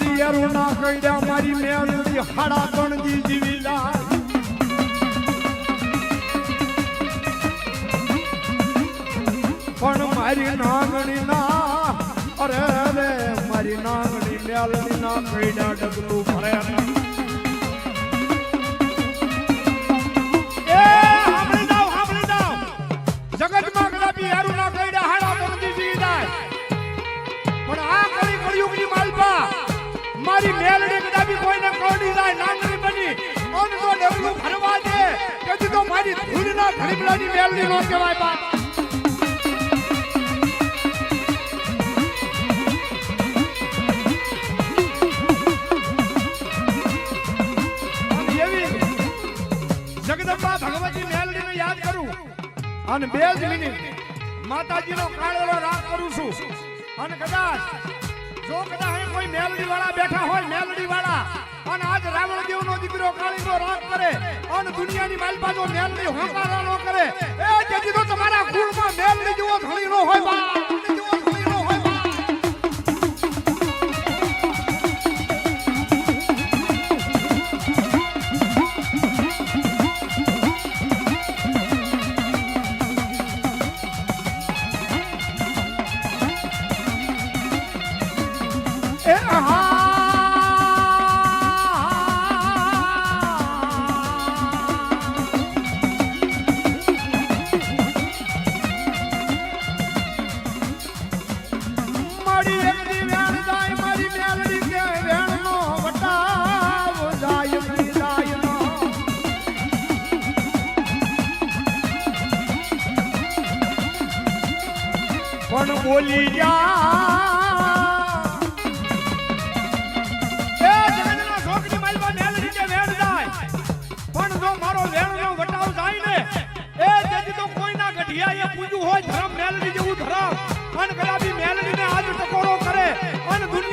પિયરું અરુણા કઈડ્યા મારી મેળવી હાડા ગણજી જીવી જાય પણ મારી નાગણી ના, અરે મારી નાગણી મેલડી ના કઈડ્યા ડગલું ભરે ધૂળના વેલની લો કહેવાય બાપ. જગદંબા ભગવતી મેલડીને યાદ કરું. અને બે જ મિનિટ માતાજીનો કાળેલો રાગ કરું છું. અને કદાચ જો કદાચ કોઈ મેલડી વાળા બેઠા હોય મેલડી વાળા દીકરો કાળીનો રાગ કરે અને દુનિયાની માલપા જો મેલડી હોંકારા નો કરે. વેણ નો. પણ બોલી જા એ જગતના શોખની માલમાં મેલડી કે વેણ જાય, પણ જો મારો વેણનો વટાવ જાય ને, એ તેથી તો કોઈના ગઢિયાએ પૂજ્યું હોય ધરમ મેલડી જેવું ધરમ અને કદાપી મેલડીને આજ ટકોરો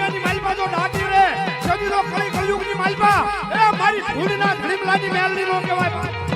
દુનિયાની માલપા જો ડાકી રે તેથી તો કળી કળિયુગની માલપા એ મારી ભૂલના મેલની નો કહેવાય